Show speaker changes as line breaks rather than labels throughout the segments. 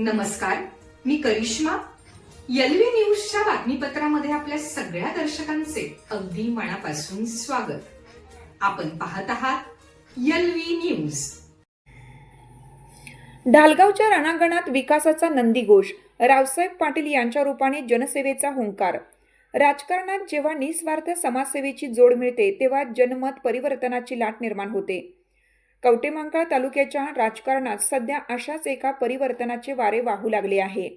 नमस्कार मी करिश्मा. यलवी न्यूजच्या बातमीपत्रामध्ये आपल्या सगळ्या दर्शकांचे अगदी मनापासून स्वागत. आपण पाहत आहात यलवी न्यूज.
ढालगावच्या रणांगणात विकासाचा नंदीघोष रावसाहेब पाटील यांच्या रूपाने जनसेवेचा हुंकार. राजकारणात जेव्हा निस्वार्थ समाजसेवेची जोड मिळते तेव्हा जनमत परिवर्तनाची लाट निर्माण होते. कवटेमांकाळ तालुक्याच्या राजकारणात सध्या अशाच एका परिवर्तनाचे वारे वाहू लागले आहे.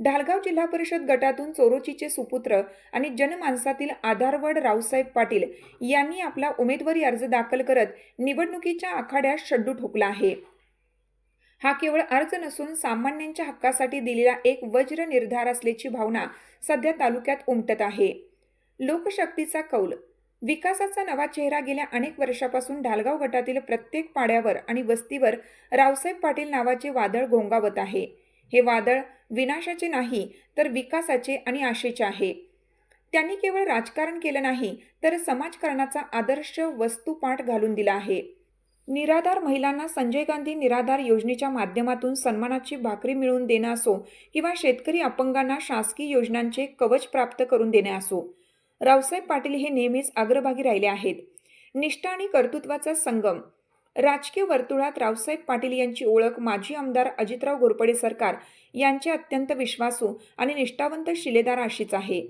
ढालगाव जिल्हा परिषद गटातून चोरोचीचे सुपुत्र आणि जनमानसातील आधारवड रावसाहेब पाटील यांनी आपला उमेदवारी अर्ज दाखल करत निवडणुकीच्या आखाड्यात शड्डू ठोकला आहे. हा केवळ अर्ज नसून सामान्यांच्या हक्कासाठी दिलेला एक वज्र निर्धार असल्याची भावना सध्या तालुक्यात उमटत आहे. लोकशक्तीचा कौल विकासाचा नवा चेहरा गेल्या अनेक वर्षापासून ढालगाव गटातील प्रत्येक पाड्यावर आणि वस्तीवर रावसाहेब पाटील नावाचे वादळ घोंगावत आहे. हे वादळ विनाशाचे नाही तर विकासाचे आणि आशेचे आहे. त्यांनी केवळ राजकारण केलं नाही तर समाजकारणाचा आदर्श वस्तुपाठ घालून दिला आहे. निराधार महिलांना संजय गांधी निराधार योजनेच्या माध्यमातून सन्मानाची भाकरी मिळवून देणं असो किंवा शेतकरी अपंगांना शासकीय योजनांचे कवच प्राप्त करून देणे असो रावसाहेब पाटील हे नेहमीच अग्रभागी राहिले आहेत. निष्ठा आणि कर्तृत्वाचा संगम. राजकीय वर्तुळात रावसाहेब पाटील यांची ओळख माजी आमदार अजितराव घोरपडे सरकार यांचे अत्यंत विश्वासू आणि निष्ठावंत शिलेदार अशीच आहे.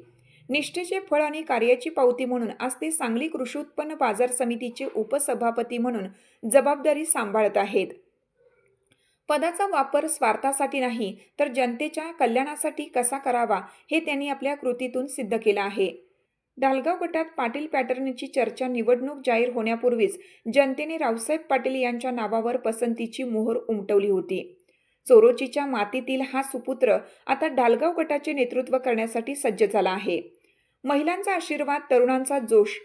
निष्ठेचे फळ आणि कार्याची पावती म्हणून आज ते सांगली कृषी उत्पन्न बाजार समितीचे उपसभापती म्हणून जबाबदारी सांभाळत आहेत. पदाचा वापर स्वार्थासाठी नाही तर जनतेच्या कल्याणासाठी कसा करावा हे त्यांनी आपल्या कृतीतून सिद्ध केलं आहे. डालगाव गटात पाटील पॅटर्नची चर्चा निवडणूक जाहीर होण्यापूर्वीच जनतेने रावसाहेब पाटील यांच्या नावावर पसंतीची मोहर उमटवली होती. चोरोचीच्या मातीतील हा सुपुत्र आता डालगाव गटाचे नेतृत्व करण्यासाठी सज्ज झाला आहे. महिलांचा आशीर्वाद तरुणांचा जोश.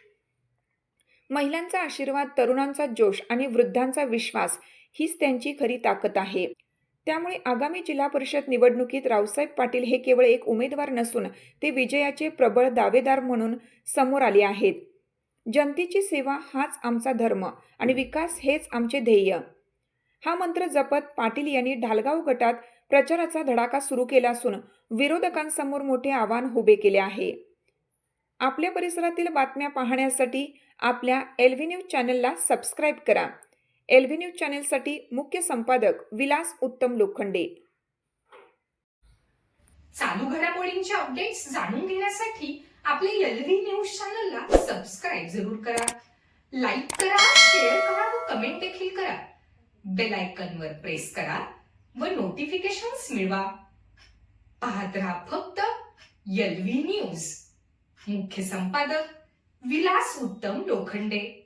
महिलांचा आशीर्वाद तरुणांचा जोश आणि वृद्धांचा विश्वास हीच त्यांची खरी ताकद आहे. त्यामुळे आगामी जिल्हा परिषद निवडणुकीत रावसाहेब पाटील हे केवळ एक उमेदवार नसून ते विजयाचे प्रबळ दावेदार म्हणून समोर आले आहेत. जनतेची सेवा हाच आमचा धर्म आणि विकास हेच आमचे ध्येय. हा मंत्र जपत पाटील यांनी ढालगाव गटात प्रचाराचा धडाका सुरू केला असून विरोधकांसमोर मोठे आव्हान उभे केले आहे. आपल्या परिसरातील बातम्या पाहण्यासाठी आपल्या एल्व्हिन्यू न्यूज चॅनलला सबस्क्राईब करा. एलव्ही न्यूज चॅनेलसाठी मुख्य संपादक विलास उत्तम लोखंडे.
चालू घडामोडींच्या अपडेट्स जाणून घेण्यासाठी आपले एल व्ही न्यूज चॅनलला सबस्क्राईब जरूर करा. लाईक करा शेअर करा व कमेंट देखील करा. बेल आयकॉन वर प्रेस करा व नोटिफिकेशन्स मिळवा. पाहत राहा फक्त यलवी न्यूज. मुख्य संपादक विलास उत्तम लोखंडे.